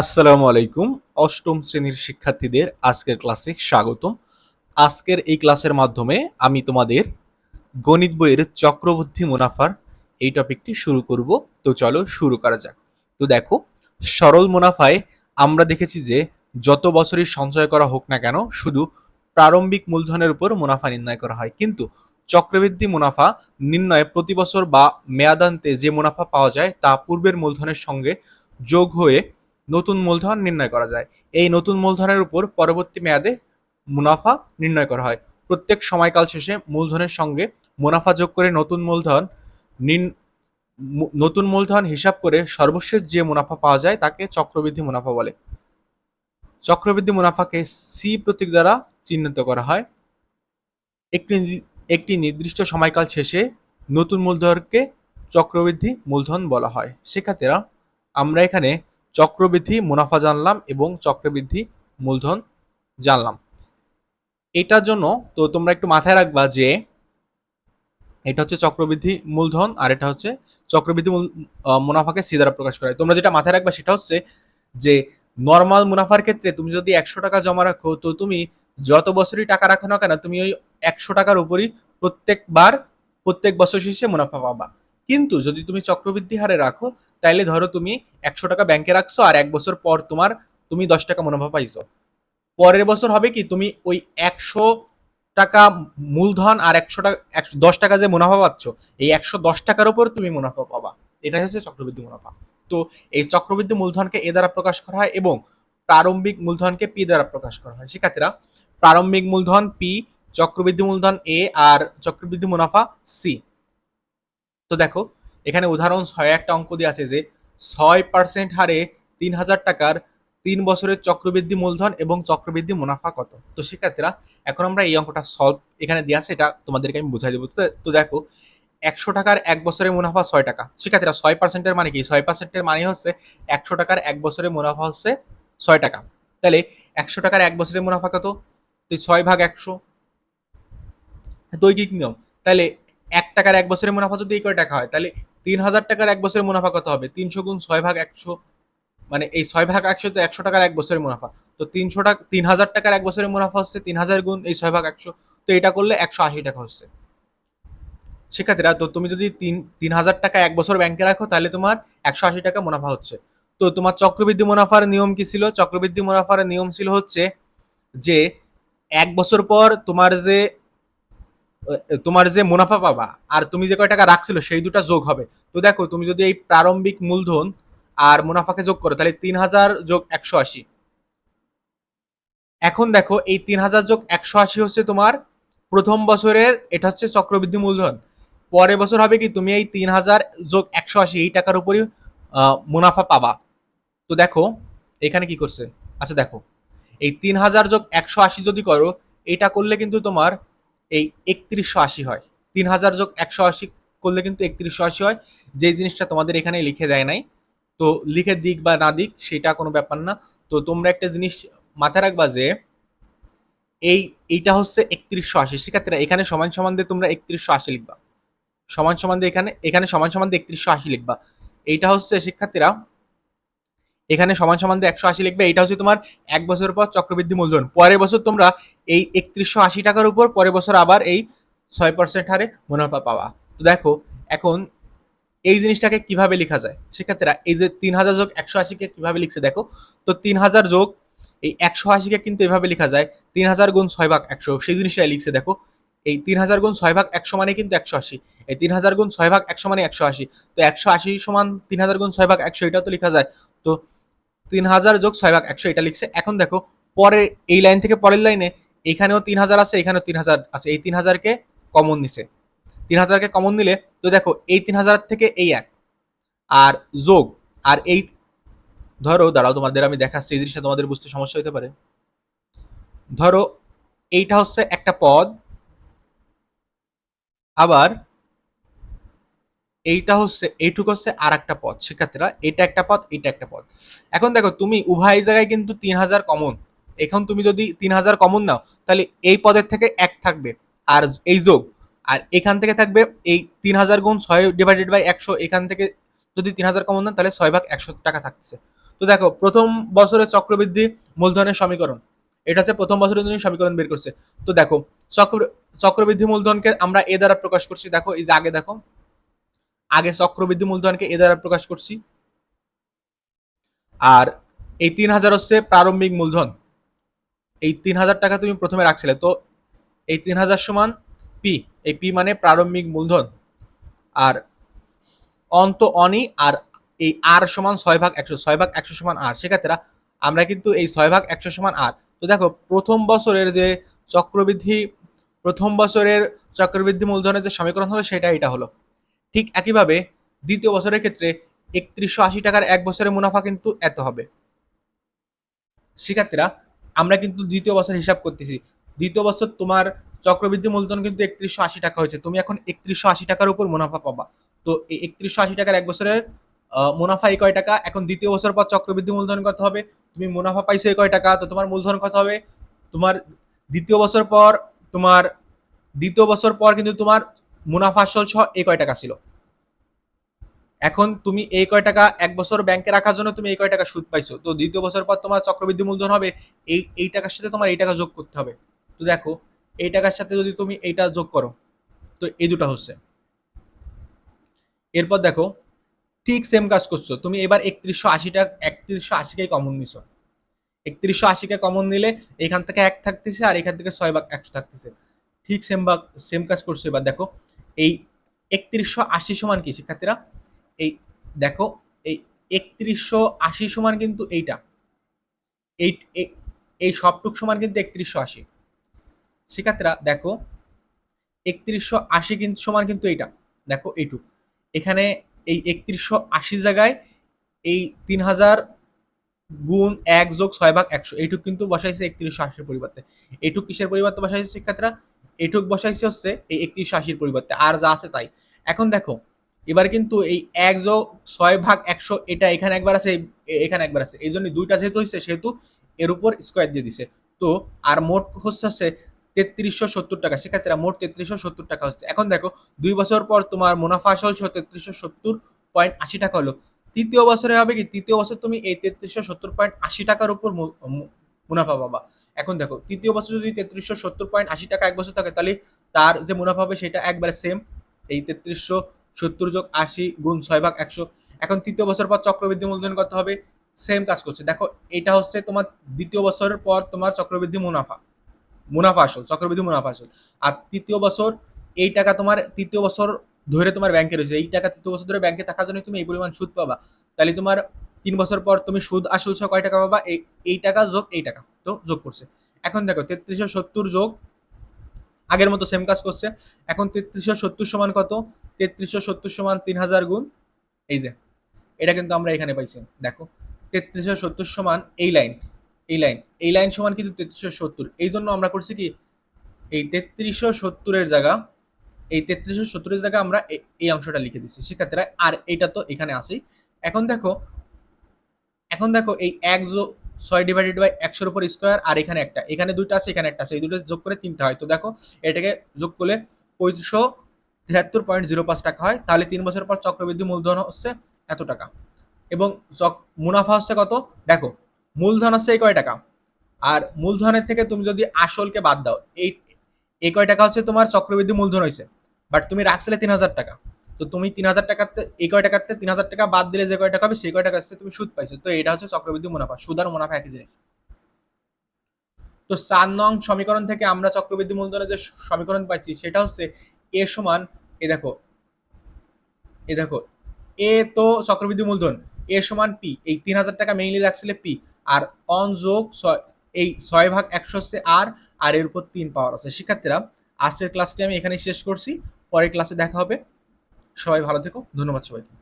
আসসালামু আলাইকুম। অষ্টম শ্রেণির শিক্ষার্থীদের আজকের ক্লাসে স্বাগতম। আজকের এই ক্লাসের মাধ্যমে আমি তোমাদের গণিত বইয়ের চক্রবর্তী মুনাফার এই টপিকটি শুরু করব। তো চলো শুরু করা যাক। তো দেখো, সরল মুনাফায় আমরা দেখেছি যে যত বছরই সঞ্চয় করা হোক না কেন, শুধু প্রারম্ভিক মূলধনের উপর মুনাফা নির্ণয় করা হয়। কিন্তু চক্রবৃদ্ধি মুনাফা নির্ণয়ে প্রতি বছর বা মেয়াদান্তে যে মুনাফা পাওয়া যায়, তা পূর্বের মূলধনের সঙ্গে যোগ হয়ে নতুন মূলধন নির্ণয় করা যায়। এই নতুন মূলধনের উপর পরবর্তী মেয়াদে মুনাফা নির্ণয় করা হয়। প্রত্যেক সময়কাল শেষে মূলধনের সঙ্গে মুনাফা যোগ করে নতুন মূলধন নতুন মূলধন হিসাব করে সর্বশেষ যে মুনাফা পাওয়া যায় তাকে চক্রবৃদ্ধি মুনাফা বলে। চক্রবৃদ্ধি মুনাফাকে সি প্রতীক দ্বারা চিহ্নিত করা হয়। একটি একটি নির্দিষ্ট সময়কাল শেষে নতুন মূলধনকে চক্রবৃদ্ধি মূলধন বলা হয়। শিক্ষার্থীরা আমরা এখানে চক্রবৃদ্ধি মুনাফা জানলাম এবং চক্রবৃদ্ধি মূলধন জানলাম। এটার জন্য তো তোমরা একটু মাথায় রাখবা যে এটা হচ্ছে চক্রবৃদ্ধি মূলধন আর এটা হচ্ছে চক্রবৃদ্ধি মুনাফাকে সি দ্বারা প্রকাশ করা তোমরা যেটা মাথায় রাখবা সেটা হচ্ছে যে নর্মাল মুনাফার ক্ষেত্রে তুমি যদি একশো টাকা জমা রাখো, তো তুমি যত বছরই টাকা রাখো না কেন, তুমি ওই একশো টাকার উপরই প্রত্যেকবার, প্রত্যেক বছর শেষে মুনাফা পাবা। কিন্তু যদি তুমি চক্রবৃদ্ধি হারে রাখো, তাইলে ধরো তুমি একশো টাকা ব্যাংকে রাখছো আর এক বছর পর তোমার তুমি দশ টাকা মুনাফা পাইছো। পরের বছর হবে কি তুমি ওই একশো টাকা মূলধন আর একশো টাকা, একশো দশ টাকা যে মুনাফা পাচ্ছ, এই একশো দশ টাকার উপর তুমি মুনাফা পাবা। এটাই হচ্ছে চক্রবৃদ্ধি মুনাফা। তো এই চক্রবৃদ্ধি মূলধনকে এ দ্বারা প্রকাশ করা হয় এবং প্রারম্ভিক মূলধনকে পি দ্বারা প্রকাশ করা হয়। শিক্ষার্থীরা, প্রারম্ভিক মূলধন পি, চক্রবৃদ্ধি মূলধন এ আর চক্রবৃদ্ধি মুনাফা সি। তো দেখো, এখানে উদাহরণ ছয় একটা অঙ্ক দিয়ে আছে যে ছয় পার্সেন্ট হারে তিন হাজার টাকার তিন বছরের চক্রবৃদ্ধি মূলধন এবং চক্রবৃদ্ধি মুনাফা কত? তো শিক্ষার্থীরা এখন আমরা এই অঙ্কটা সলভ এখানে দিয়ে আছে, এটা তোমাদেরকে আমি বুঝাই দেবো। তো- দেখো, একশো টাকার এক বছরের মুনাফা ছয় টাকা। শিক্ষার্থীরা ছয় পার্সেন্টের মানে কি? ছয় পার্সেন্টের মানে হচ্ছে একশো টাকার এক বছরের মুনাফা হচ্ছে ছয় টাকা। তাহলে একশো টাকার এক বছরের মুনাফা কত? তুই ছয় ভাগ একশো। দৈহিক নিয়ম? তাহলে এক টাকার এক বছরের মুনাফা যদি এই কয় টাকা হয়, তাহলে তিন হাজার টাকার এক বছরের মুনাফা কত হবে? তিনশো গুণ ছয় ভাগ একশো মানে এই ছয় ভাগ একশো তো একশো টাকার এক বছরের মুনাফা। তো তিনশো টাকা, তিন হাজার টাকার এক বছরের মুনাফা হচ্ছে তিন হাজার গুণ এই ছয় ভাগ একশো। তো এটা করলে একশো আশি টাকা হচ্ছে। শিক্ষার্থীরা, তো তুমি যদি তিন তিন হাজার টাকা এক বছর ব্যাংকে রাখো, তাহলে তোমার একশো আশি টাকা মুনাফা হচ্ছে। তো তোমার চক্রবৃদ্ধি মুনাফার নিয়ম কি ছিল? চক্রবৃদ্ধি মুনাফার নিয়ম ছিল হচ্ছে যে, এক বছর পর তোমার যে তোমার যে মুনাফা পাবা আর তুমি যে কয় টাকা রাখছিল সেই দুটা যোগ হবে। তো দেখো, তুমি যদি এই প্রারম্ভিক মূলধন আর মুনাফাকে যোগ করো, তাহলে তিন হাজার যোগ একশো আশি। এখন দেখো, এই তিন হাজার যোগ একশো আশি হচ্ছে তোমার প্রথম বছরের, এটা হচ্ছে চক্রবৃদ্ধি মূলধন। পরের বছর হবে কি, তুমি এই তিন হাজার যোগ একশো আশি, এই টাকার উপরই মুনাফা পাবা। তো দেখো, এখানে কি করছে? আচ্ছা দেখো, এই তিন হাজার যোগ একশো আশি যদি করো, এটা করলে কিন্তু তোমার এই একত্রিশশো আশি হয়। তিন হাজার যোগ একশো আশি করলে কিন্তু একত্রিশশো আশি হয়। যে জিনিসটা তোমাদের এখানে লিখে দেয় নাই, তো লিখে দিক বা না দিক সেটা কোনো ব্যাপার না। তো তোমরা একটা জিনিস মাথায় রাখবা যে, এই, এইটা হচ্ছে একত্রিশশো আশি। শিক্ষার্থীরা, এখানে সমান সমান দিয়ে তোমরা একত্রিশশো আশি লিখবা। সমান সমান দিয়ে এখানে এখানে সমান সমান দিয়ে একত্রিশশো আশি লিখবা। এইটা হচ্ছে শিক্ষার্থীরা এখানে সমান সমান দিয়ে একশো আশি লিখবে। এটা হচ্ছে তোমার এক বছর পর চক্রবৃদ্ধি মূলধন। পরের বছর তোমরা এই একত্রিশশো আশি টাকার উপর পরের বছর আবার এই ছয় পার্সেন্ট হারে মুনাফা পাওয়া তো দেখো, এখন এই জিনিসটাকে কীভাবে লেখা যায়? শিক্ষার্থীরা এই যে তিন হাজার যোগ একশো আশিকে কীভাবে লিখছে দেখো, তো তিন হাজার যোগ এই একশো আশিকে কিন্তু এভাবে লেখা যায়, তিন হাজার গুণ ছয় ভাগ একশো। সেই জিনিসটাই লিখছে দেখো, এই তিন হাজার গুণ ছয় ভাগ একশো মানে কিন্তু একশো আশি। এই তিন হাজার গুণ ছয় ভাগ একশো মানে একশো আশি। তো একশো আশি সমান তিন হাজার গুণ ছয় ভাগ একশো, এটাও তো লেখা যায়। তো তিন হাজার যোগ ছয় ভাগ একশো এটা লিখছে। এখন দেখো পরের এই লাইন থেকে পরের লাইনে এখানেও তিন হাজার আছে, এখানেও তিন হাজার আছে। এই তিন হাজারকে কমন নিছে। তিন হাজারকে কমন নিলে, তো দেখো, এই তিন হাজার থেকে এই এক। আর যোগ, আর এই, ধরো, দাঁড়াও, তোমাদের আমি দেখাচ্ছি, এই জিনিসটা তোমাদের বুঝতে সমস্যা হতে পারে। ধরো, এইটা হচ্ছে একটা পদ। আবার এইটা হচ্ছে, এইটুকু হচ্ছে আর একটা পদ, শিক্ষার্থীরা, এটা একটা পথ এটা একটা পথ এখন দেখো, তুমি উভয় জায়গায় কিন্তু তিন হাজার কমন এখন তুমি যদি তিন হাজার কমন নাও, তাহলে এই পদের থেকে এক থাকবে, আর এই যোগ, আর এখান থেকে থাকবে এই তিন হাজার গুণ ছয় ডিভাইডেড বাই একশো, এখান থেকে যদি তিন হাজার কমন দেন তাহলে ছয় ভাগ একশো টাকা থাকতেছে। তো দেখো, প্রথম বছরের চক্রবৃদ্ধি মূলধনের সমীকরণ, এটা হচ্ছে প্রথম বছরের জন্য সমীকরণ বের করছে। তো দেখো, চক্র, চক্রবৃদ্ধি মূলধনকে আমরা এ দ্বারা প্রকাশ করছি, দেখো, এই যে আগে দেখো আগে চক্রবৃদ্ধি মূলধনকে এ দ্বারা প্রকাশ করছি। আর এই তিন হাজার হচ্ছে প্রারম্ভিক মূলধন। এই তিন হাজার টাকা তুমি প্রথমে রাখছিলে, তো এই তিন হাজার সমান পি, এই পি মানে প্রারম্ভিক মূলধন। আর অন্ত অনি আর এই আর সমান ছয় ভাগ একশো, ছয় ভাগ একশো সমান আর। সেক্ষেত্রে আমরা কিন্তু এই ছয় ভাগ একশো সমান আর। তো দেখো, প্রথম বছরের যে চক্রবৃদ্ধি, প্রথম বছরের চক্রবৃদ্ধি মূলধনের যে সমীকরণ হবে সেটা এটা হলো। ঠিক একইভাবে দ্বিতীয় বছরের ক্ষেত্রে একত্রিশশো আশি টাকার এক বছরের মুনাফা কিন্তু এত হবে। শিক্ষার্থীরা, আমরা কিন্তু দ্বিতীয় বছর হিসাব করতেছি। দ্বিতীয় বছর তোমার চক্রবৃদ্ধি মূলধন কিন্তু একত্রিশশো আশি টাকা হয়েছে। তুমি এখন একত্রিশশো আশি টাকার উপর মুনাফা পাবা। তো এই একত্রিশশো আশি টাকার এক বছরের মুনাফা এই কয় টাকা? এখন দ্বিতীয় বছর পর চক্রবৃদ্ধি মূলধন কত হবে? তুমি মুনাফা পাইছো এই কয় টাকা? তো তোমার মূলধন কত হবে? তোমার দ্বিতীয় বছর পর, তোমার দ্বিতীয় বছর পর কিন্তু তোমার মুনাফা আসল সহ এই কয় টাকা ছিল? এখন তুমি এই কয় টাকা এক বছর ব্যাংকে রাখার জন্য তুমি এই কয় টাকা সুদ পাইছো। তো দ্বিতীয় বছর পর তোমার চক্রবৃদ্ধি মূলধন হবে, এই এই টাকার সাথে তোমার এই টাকা যোগ করতে হবে। তো দেখো, এই টাকার সাথে যদি তুমি এইটা যোগ করো, তো এই দুটো হচ্ছে। এরপর দেখো, ঠিক সেম কাজ করছ। তুমি এবার একত্রিশশো টাকা একত্রিশশো আশিকে কমন নিছো। একত্রিশশো আশিকে কমন নিলে এখান থেকে এক থাকতেছে আর এখান থেকে ছয় ভাগ একশো থাকতেছে। ঠিক সেম ভাগ সেম কাজ করছ এবার। দেখো এই একত্রিশশো আশি সমান কি, শিক্ষার্থীরা? এই দেখো, এই একত্রিশশো আশি সমান কিন্তু এইটা। এই এই সবটুক সমান কিন্তু একত্রিশশো আশি। শিক্ষার্থীরা, দেখো, একত্রিশশো আশি কিন্তু সমান কিন্তু এইটা। দেখো, এইটুক। এখানে এই একত্রিশশো আশি জায়গায় এই তিন হাজার গুণ এক যোগ ছয় ভাগ একশো। এইটুক কিন্তু বসাইছে একত্রিশশো আশির পরিবর্তে। এইটুক কিসের পরিবর্তে বসাইছে শিক্ষার্থীরা? এইটুক বসাইছে হচ্ছে এই একত্রিশশো আশির পরিবর্তে, আর যা আছে তাই। এখন দেখো, এবার কিন্তু এই এক যোগ ছয় ভাগ একশো, এটা এখানে একবার আছে এখানে একবার আছে। এই জন্য দুইটা যেহেতু হয়েছে সেহেতু এর উপর স্কোয়ার দিয়ে দিছে। তো, আর মোট হচ্ছে হচ্ছে তেত্রিশশো সত্তর টাকা, সেক্ষেত্রে মোট তেত্রিশশো সত্তর টাকা হচ্ছে। এখন দেখো, দুই বছর পর তোমার মুনাফা আসল ছিল তেত্রিশশো সত্তর পয়েন্ট আশি টাকা হলো। তৃতীয় বছরে হবে কি? তৃতীয় বছর তুমি এই তেত্রিশশো সত্তর পয়েন্ট আশি টাকার উপর মুনাফা পাবা। এখন দেখো, তৃতীয় বছর যদি তেত্রিশশো সত্তর পয়েন্ট আশি টাকা এক বছর থাকে, তাহলে তার যে মুনাফা হবে সেটা একবারে সেম এই তেত্রিশশো সত্তর যোগ আশি গুণ ছয় ভাগ একশো। এখন তৃতীয় বছর পর চক্রবৃদ্ধি মূলধন করতে হবে? সেম কাজ করছে। দেখো, এটা হচ্ছে তোমার দ্বিতীয় বছরের পর তোমার চক্রবৃদ্ধি মুনাফা। মুনাফা আসল, চক্রবৃদ্ধি মুনাফা আসল। আর তৃতীয় বছর এই টাকা তোমার, তৃতীয় বছর ধরে তোমার ব্যাংকে রয়েছে। এই টাকা তৃতীয় বছর ধরে ব্যাংকে থাকার জন্য তুমি এই পরিমাণ সুদ পাবা। তাহলে তোমার তিন বছর পর তুমি সুদ আসল সহ কয় টাকা পাবা? এই এই টাকা যোগ এই টাকা। তো যোগ করছে। এখন দেখো, তেত্রিশশো সত্তর যোগ, আগের মতো সেম কাজ করছে। এখন তেত্রিশশো সত্তর সমান কত? তেত্রিশশো সত্তর সমান তিন হাজার গুণ, এই যে, এটা কিন্তু আমরা এখানে পাইছি। দেখো, তেত্রিশশো সত্তর সমান এই লাইন এই লাইন এই লাইন সমান কিন্তু তেত্রিশশো সত্তর। এই জন্য আমরা করছি কি? এই তেত্রিশশো সত্তরের জায়গা, এই তেত্রিশশো সত্তরের জায়গা আমরা এই অংশটা লিখে দিচ্ছি শিক্ষার্থীরা, আর এইটা তো এখানে আসেই এখন দেখো এখন দেখো এই এক ছয় ডিভাইডেড বাই একশোর উপর স্কোয়ার আর এখানে একটা। এখানে দুইটা আছে, এখানে একটা আছে। এই দুটো যোগ করে তিনটা হয়। তো দেখো, এটাকে যোগ করলে পঁয়ত্রিশশো তিয়াত্তর পয়েন্ট জিরো পাঁচ টাকা হয়। তাহলে তিন বছর পর চক্রবৃদ্ধি মূলধন হচ্ছে এত টাকা। এবং চক মুনাফা হচ্ছে কত? দেখো, মূলধন হচ্ছে এই কয় টাকা? আর মূলধনের থেকে তুমি যদি আসলকে বাদ দাও, এই এই কয় টাকা হচ্ছে তোমার চক্রবৃদ্ধি মূলধন হয়েছে বাট তুমি রাখছিলে তিন হাজার টাকা। তো তুমি তিন হাজার টাকাতে এই কয় টাকাতে তিন হাজার টাকা বাদ দিলে যে কয় টাকা হবে, সেই কয় টাকা তুমি সুদ পাইছো। তো এটা হচ্ছে চক্রবৃদ্ধি মুনাফা, সুদ আর মুনাফা একই জিনিস। তো চার নং সমীকরণ থেকে আমরা চক্রবৃদ্ধি মূলধনের যে সমীকরণ পাচ্ছি সেটা হচ্ছে এ সমান এ দেখো এ দেখো, এ তো চক্রবৃদ্ধি মূলধন, এ সমান পি, এই তিন হাজার টাকা মেইনলি রাখছিলে পি, আর অন যোগ এই ছয় ভাগ একশো হচ্ছে আর আর এর উপর তিন পাওয়ার আছে। শিক্ষার্থীরা, আজকের ক্লাসটি আমি এখানে শেষ করছি, পরের ক্লাসে দেখা হবে। সবাই ভালো থেকো ধন্যবাদ সবাইকে।